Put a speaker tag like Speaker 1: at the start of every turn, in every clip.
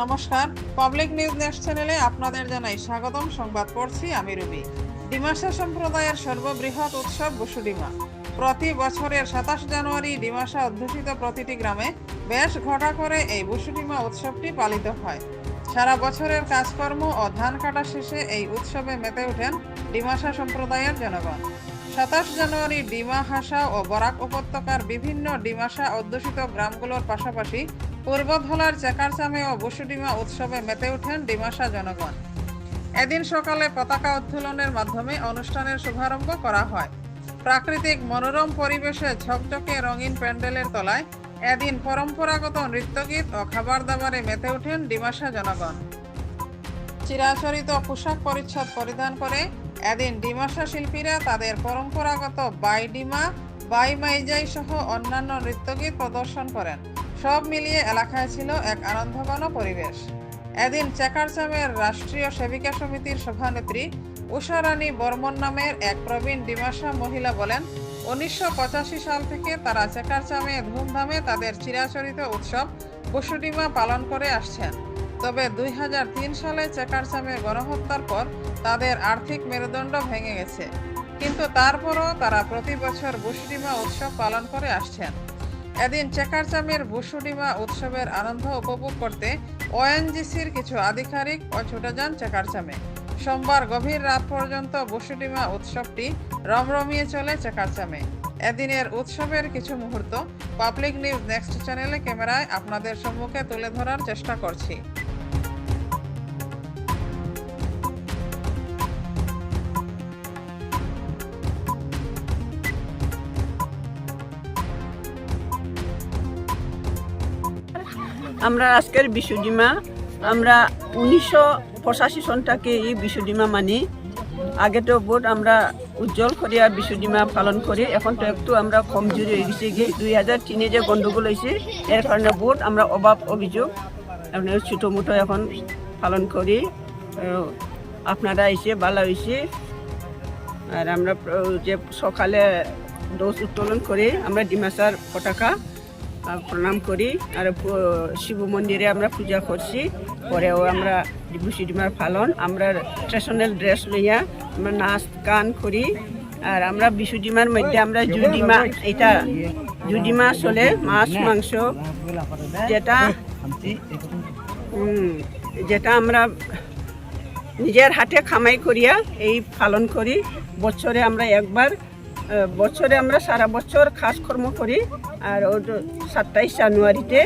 Speaker 1: নমস্কার public news next চ্যানেলে আপনাদের জানাই স্বাগতম, সংবাদ পড়ছি আমি রুবি। ডিমাসা সম্প্রদায়ের সর্ববৃহৎ উৎসব বসুডিমা প্রতি বছরের সাতাশ জানুয়ারি ডিমাসা অধ্যুষিত প্রতিটি গ্রামে বেশ ঘটা করে এই বসুডিমা উৎসবটি পালিত হয়। সারা বছরের কাজকর্ম ও ধান কাটা শেষে এই উৎসবে মেতে ওঠেন ডিমাসা সম্প্রদায়ের জনগণ। সাতাশ জানুয়ারি ডিমা হাসা ও বরাক উপত্যকার বিভিন্ন ডিমাসা অধ্যুষিত গ্রামগুলোর পাশাপাশি পূর্বধলার চেকারচামে ও বসুডিমা উৎসবে মেতে ওঠেন ডিমাশা জনগণ। এদিন সকালে পতাকা উত্তোলনের মাধ্যমে অনুষ্ঠানের শুভারম্ভ করা হয়। প্রাকৃতিক মনোরম পরিবেশে ঝকঝকে রঙিন প্যান্ডেলের তলায় এদিন পরম্পরাগত নৃত্যগীত ও খাবার দাবারে মেতে ওঠেন ডিমাশা জনগণ। চিরাচরিত পোশাক পরিচ্ছদ পরিধান করে এদিন ডিমাসা শিল্পীরা তাদের পরম্পরাগত বাইডিমা বাইমাইজাই সহ অন্যান্য নৃত্যগীত প্রদর্শন করেন। সব মিলিয়ে এলাকায় ছিল এক আনন্দঘন পরিবেশ। এদিন চেকারচামের রাষ্ট্রীয় সেবিকা সমিতির সভানেত্রী উষারানী বর্মন নামের এক প্রবীণ ডিমাসা মহিলা বলেন, উনিশশো পঁচাশি সাল থেকে তারা চেকারচামে ধুমধামে তাদের চিরাচরিত উৎসব বসুডিমা পালন করে আসছেন। তবে দুই হাজার তিন সালে চেকারচামে গণহত্যার পর তাদের আর্থিক মেরুদণ্ড ভেঙে গেছে। কিন্তু তারপরও তারা প্রতি বছর বসুডিমা উৎসব পালন করে আসছেন। এদিন চেকারচামের বুসুডিমা উৎসবের আনন্দ উপভোগ করতে ওএনজিসির কিছু আধিকারিক ও ছুটে যান চেকারচামে সোমবার গভীর রাত পর্যন্ত বসুডিমা উৎসবটি রমরমিয়ে চলে চেকারচামে এদিনের উৎসবের কিছু মুহূর্ত পাবলিক নিউজ নেক্সট চ্যানেলে ক্যামেরায় আপনাদের সম্মুখে তুলে ধরার চেষ্টা করছি।
Speaker 2: আমরা আজকের বিশুডিমা আমরা উনিশশো পঁচাশি সনটাকে এই বিশুডিমা মানি। আগে তো বহুত আমরা উজ্জ্বল করিয়া বিশুডিমা পালন করি এখন তো একটু আমরা কমজোরি হয়ে গেছি। গিয়ে দুই হাজার তিনে যে গন্ডগোল হয়েছে এর কারণে বহুত আমরা অভাব অভিযোগ। ছোটো মোটো এখন পালন করি। আপনারা এসে ভালো হয়েছে। আর আমরা যে সকালে ডোজ উত্তোলন করি আমরা ডিমাসার আহ, প্রণাম করি। আর শিব মন্দিরে আমরা পূজা করছি। পরেও আমরা বসুডিমার পালন। আমরা ট্রেডিশনাল ড্রেস লইয়া আমরা নাচ, গান করি। আর আমরা বিশুডিমার মধ্যে আমরা জুডিমা এটা জুডিমা চলে মাছ, মাংস, যেটা যেটা আমরা নিজের হাতে খামাই করিয়া এই পালন করি। বছরে আমরা একবার বছরে আমরা সারা বছর কাজকর্ম করি আর ওর সাতাইশ জানুয়ারিতে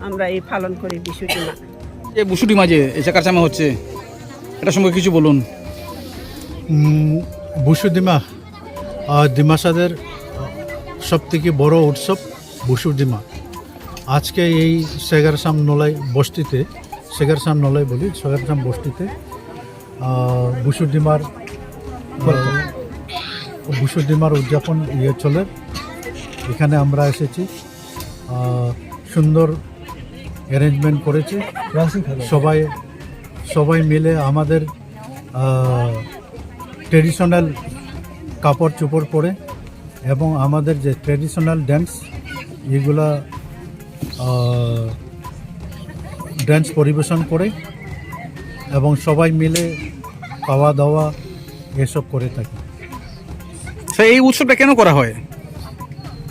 Speaker 2: আমরা এই পালন করি বিশুদিমা
Speaker 3: যে বুসুটি মাঝে এই চাকারচামা হচ্ছে। এটা সম্পর্কে কিছু বলুন।
Speaker 4: বুসুদিমা ডিমাসাদের সব থেকে বড় উৎসব বুসুদিমা আজকে এই সেগারসাম নলাই বস্তিতে সেগারসাম নলাই বলি সেগারসাম বস্তিতে বুসুদিমার বুসুদিমার উদযাপন ইয়ে চলে। এখানে আমরা এসেছি। সুন্দর অ্যারেঞ্জমেন্ট করেছে। সবাই সবাই মিলে আমাদের ট্রেডিশনাল কাপড় চোপড় পরে এবং আমাদের যে ট্রেডিশনাল ড্যান্স এগুলা ড্যান্স পরিবেশন করে এবং সবাই মিলে খাওয়া দাওয়া এসব করে থাকি।
Speaker 3: তো এই উৎসবটা কেন করা হয়?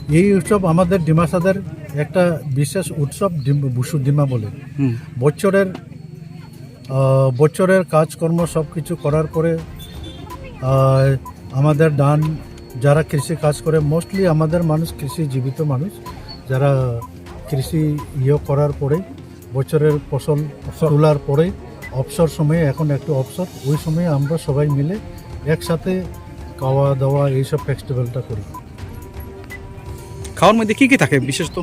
Speaker 4: এই উৎসব আমাদের ডিমাসাদের একটা বিশেষ উৎসব ডিম- বুসু ডিমা বলে। বছরের বছরের কাজকর্ম সব কিছু করার পরে আমাদের ডান যারা কৃষি কাজ করে মোস্টলি আমাদের মানুষ কৃষি জীবিত মানুষ যারা কৃষি ইয়ে করার পরে বছরের ফসল তোলার পরে অবসর সময়ে এখন একটু অবসর ওই সময়ে আমরা সবাই মিলে একসাথে খাওয়া দাওয়া এইসব ফেস্টিভ্যালটা করি।
Speaker 3: খাওয়ার মধ্যে কি কি থাকে বিশেষ তো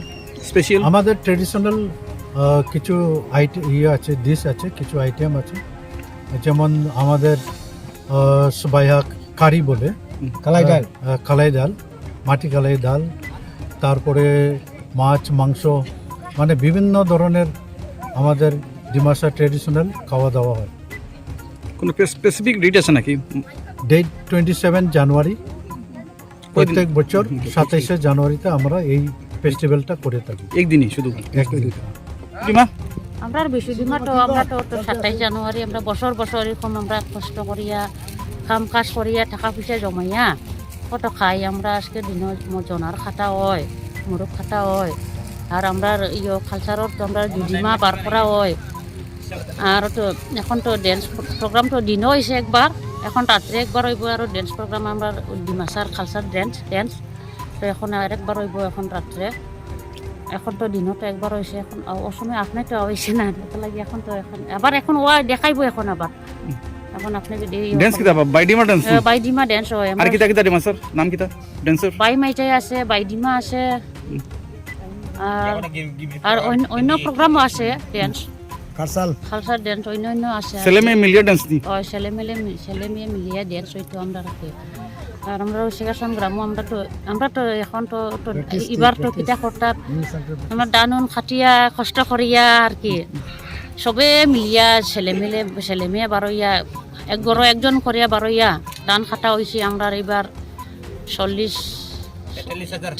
Speaker 3: স্পেশাল
Speaker 4: আমাদের ট্রেডিশনাল কিছু আইটেম ইয়ে আছে ডিশ আছে কিছু আইটেম আছে। যেমন আমাদের সবাইয়া কারি বলে।
Speaker 3: কালাই ডাল।
Speaker 4: আহ, কালাই ডাল মাটি কালাই ডাল তারপরে মাছ মাংস মানে বিভিন্ন ধরনের আমাদের ডিমাসা ট্রেডিশনাল খাওয়া দাওয়া হয়।
Speaker 3: কোনো স্পেসিফিক ডিট আছে নাকি?
Speaker 4: ডেট টোয়েন্টি সেভেন জানুয়ারি প্রত্যেক বছর সাতাইশে জানুয়ারিতে আমরা এই ফেস্টিভ্যালটা করে থাকি।
Speaker 3: একদিনই শুধু?
Speaker 4: একদিন
Speaker 5: আমরা বেশি দিমা তো আমরা তো তো সাতাইশ জানুয়ারি আমরা বছর বছর এরকম আমরা কষ্ট করিয়া কাম কাজ করিয়া টাকা পয়সা জমাইয়া কত খাই। আমরা আজকে দিন জনার খাটা হয় মুরগ খাটা হয়। আর আমরা ইয়ে কালচারত তো আমরা দুদিমা বার করা হয়। আর তো এখন তো ড্যান্স প্রোগ্রাম তো দিনও হয়েছে একবার এখন রাত্রে একবার হইব আর ড্যান্স প্রোগ্রাম আমরা ডিমাসার কালচার ড্যান্স ড্যান্স তো এখন আর একবার হইব এখন রাত্রে এখন তো দিনত একবার হয়েছে এখন। অসময় আপনি তো হয়েছে না। লাগি এখন তো এখন। আবার এখন ওয়া দেখাইব এখন আবার এখন আপনি যদি
Speaker 3: ড্যান্স কিতা? Baidima dance
Speaker 5: Baidima dance হয়
Speaker 3: আর কিতা কিতা ডিমা স্যার নাম কিতা? ড্যান্সার
Speaker 5: বাই মাইটাই আছে। বাইডিমা আছে আর আর অন্য- অন্য প্রোগ্রামও আছে ড্যান্স
Speaker 4: কারসাল।
Speaker 5: খালসার ড্যান্স অন্য অন্য আছে
Speaker 3: ছেলে মেয়ে মিলিয়ে ড্যান্স দি?
Speaker 5: ও ছেলে মেলে ছেলে মেয়ে মিলিয়ে ড্যান্স হইতো আমরা রাখি আর আমরা শিকাশন গ্রামও আমরা তো আমরা তো এখন তো তো এবার তো কিতা করতা আমরা দানুন খাটিয়া কষ্ট করিয়া আর কি। সবে মিলিয়া ছেলে মেলে ছেলে মেয়ে বারোইয়া এক গরো একজন করিয়া বারোইয়া দান খাটা হয়েছে আমরা এবার চল্লিশ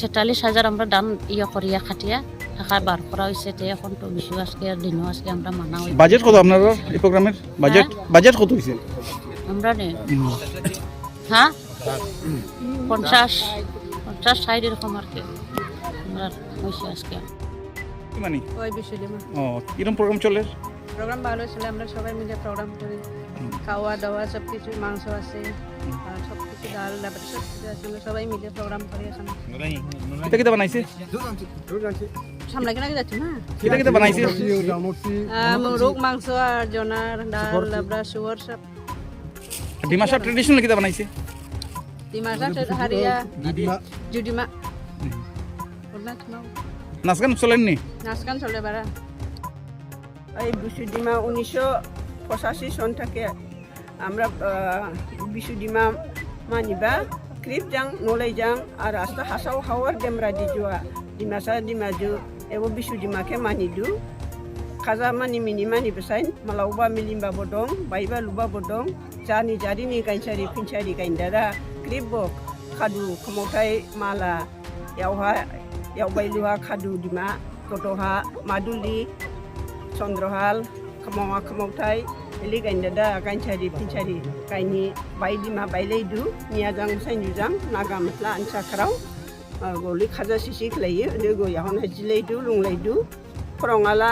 Speaker 5: ছেতাল্লিশ হাজার আমরা দান ইয়ে করিয়া খাটিয়া। টাকা বার করা হয়েছে তে এখন তো বিশু আজকে দিনও আজকে আমরা মানা হই
Speaker 3: বাজেট কত আপনারা এই প্রোগ্রামের? বাজেট বাজেট কত হয়েছে?
Speaker 5: আমরা নে হ্যাঁ? পঞ্চাশ পঞ্চাশ ষাট এরকম আর কি। আমরা হয়েছে আজকে।
Speaker 3: মানে?
Speaker 6: ওই বিশ্বডিমা
Speaker 3: ও কীরকম প্রোগ্রাম চলে?
Speaker 6: প্রোগ্রাম ভালো ছিল আমরা সবাই মিলে প্রোগ্রাম করি। খাওয়া দাওয়া সব কিছু মাংস আছে আর সব কিছু ডাল সব কিছু আছে আমরা সবাই মিলে প্রোগ্রাম করি এখানে।
Speaker 3: বানাইছে
Speaker 6: সামনে কেনা যাচ্ছি না?
Speaker 3: কিতা কিতা বানাইছে।
Speaker 6: মুরগ মাংস আর জনার ডাল লাবড়া শুয়ার সব।
Speaker 3: ডিমা সব ট্রেডিশনাল কিতা বানাইছে?
Speaker 6: ডিমাটা হারিয়া জুডিমা। ওর নাচ
Speaker 3: গান চলেননি
Speaker 6: নাচ গান চলে বারা
Speaker 2: এই বিশুডিমা উনিশশো পঁচাশি সন থেকে আমরা বিশুডিমা মানিবা ক্রিপ যাং নলাই যাং আর আস্তে হাসাও হাওয়ার দেমরা দিজুয়া Dimasa ডিমাজু ebo bisu di make mani du kaza mani mini mani besain malauba milimba bodong baiba luba bodong jani jadi ni kain cari pincari kain dada kribok kadu kemokai mala yauha yau bailuha kadu di ma kotoha maduli chondrohal kemonga kemokai eli kain dada kain cari pincari kaini bai dima bai leidu niajang sanjujang naga matla ancakrau गलि खाजा CC खलायो लोगो याहन जिलायदु लुंलायदु फरंगाला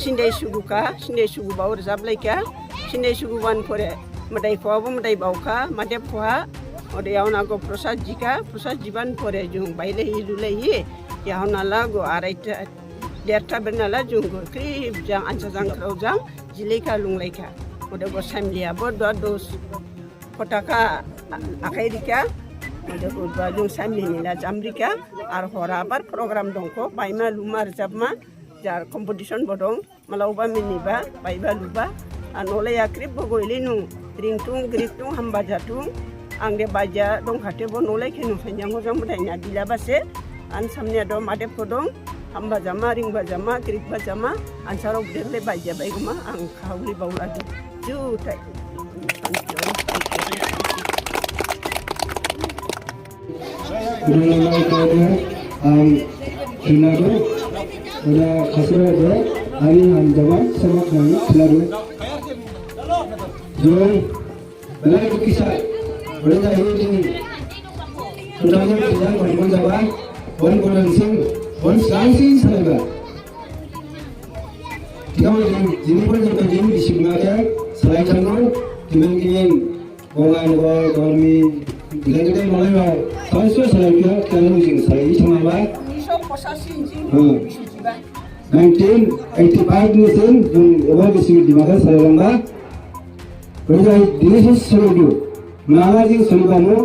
Speaker 2: सिन्दाय सुगुका सिन्दाय सुगुबा रोजाबलायका सिन्दाय सुगुबान परे मोदाय खवाबो मोदाय बावखा मादे खहा ओदे यावना गो प्रसाद जिका प्रसाद जिबान परे जों बायलायि लुलायि याहनाला गो आरायता देरथा बेरनाला जोंगो क्रिब जां आनसा जांख्राव जां जिलायका लुंलायका ओदे गो सामलियाबो दवा दस फटाका आखाइ रिका ओदे गो दवा जों साननैनिना जामरिका आरो हराबार प्रग्राम दंखौ बायमा लुमा रोजाबमा जार कम्पिटिसनबो दं मालावबा मिनिबा बायबा लुबा नलाया क्रिबबो गयलै नु रिंथुं ग्रिथुं हामबा जाथुं आं दे बायदिया दंखाथेबो नलायखे नुसायनिया मोजां मोदायना बिलाबासे आं सामनिया दं मादेबखौ दं हामबा जामा रिंबा जामा ग्रिबबा जामा आनसाराव देरलै बायदिया बायगोमा आं खावलि बावलादों जिउथाय
Speaker 7: 그러나이까지 주나도 그나 가스라도 아니 한다만 생각하는 그나도 좀 나의 기사 원자 힘든 그다음에 그냥 원본자와 원고는 생원 쌍생
Speaker 2: 사회가
Speaker 7: 경우는 인물들도 인물이시구나 공간과 걸음이 굉장히 많아요. 벌써 살기가 결혼식 사이 정말 नाइन्टिन एट्टी फाइभदेखि जुन एभरको सिभिलिमा सरेरमा गरिरहेको दिनेश सोरेड्यू महाराजी सोलिबानो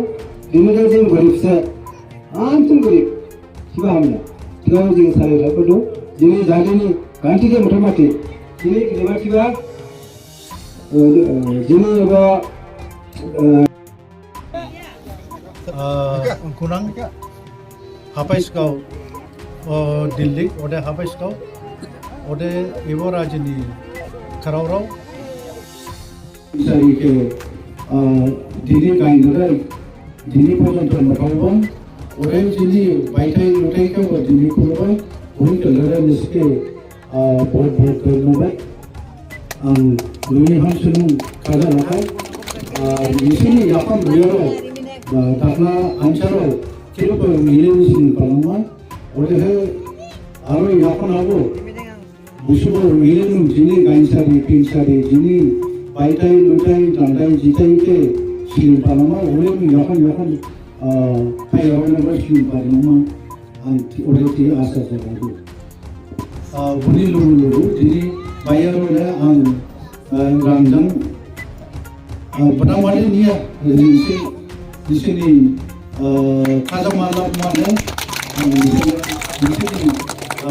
Speaker 7: दिनेजों गरिबसे आमजों गरिब सिबा हमना तिगाव जों सारेराबो दिनै जादेनि गान्थिके मथामथि दिनै रिमाथिबा दिनै एबा
Speaker 4: Kunang, apa is kau Delhi, ode apa is kau,
Speaker 7: ode
Speaker 4: Ibu Raja ni kerau rau. Saya ke Delhi kain dulu, Delhi pun ada makan pun. Orang sini baca ini utai kau ke Delhi pun ada, orang terlalu miske banyak banyak terlalu banyak. Um, ini hanya satu kerana apa? Mission మొత్తం మీరు దాంట్లో అంశాలు చిరుపు వినియోగించిన క్రమంగా ఒకటి అరవై యాపనాలు ముసుగు వీళ్ళు జిని గాయించాలి పీల్చాలి జిని బయటాయి లుటాయి దండాయి జితాయితే శ్రీపాలమ్మ ఉదయం యখন యখন పై ఎవరినో శ్రీపాలమ్మ ఉదయం ఆశాసరాదు ఉదయం జిని బయ్యరోడ రంగం pertama ni niat di sini di sini kazam malam mana di sini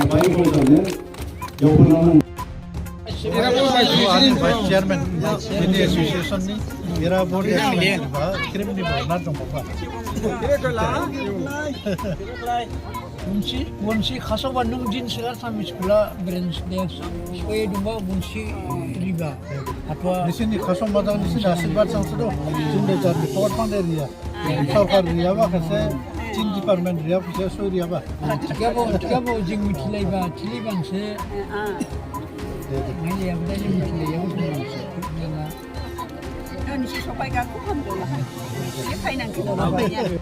Speaker 4: baik boleh jawapan chairman Hindi association
Speaker 8: नि मेरा बोर्ड क्रिमिनी भर्ना दङ bunsi bunsi kaso bandung
Speaker 9: jin sekarang sama sekolah branch dance supaya domba bunsi riba atau di sini kaso
Speaker 8: bandung di sini asli bar sang sedo sudah jadi tuan pandai dia sarkar dia apa kese jin department dia kese
Speaker 9: so dia apa tiga bo tiga bo jin mitlay ba
Speaker 2: tili bang se. Ngai ya benda
Speaker 9: jin mitlay ya bukan
Speaker 2: Indonesia sampai kaku kan dolar. Dia payah nanti banyak.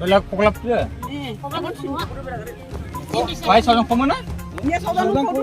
Speaker 3: বেলেগ পকলাপটোৱে পাই চাওঁ কমে না
Speaker 10: আমরা
Speaker 2: photo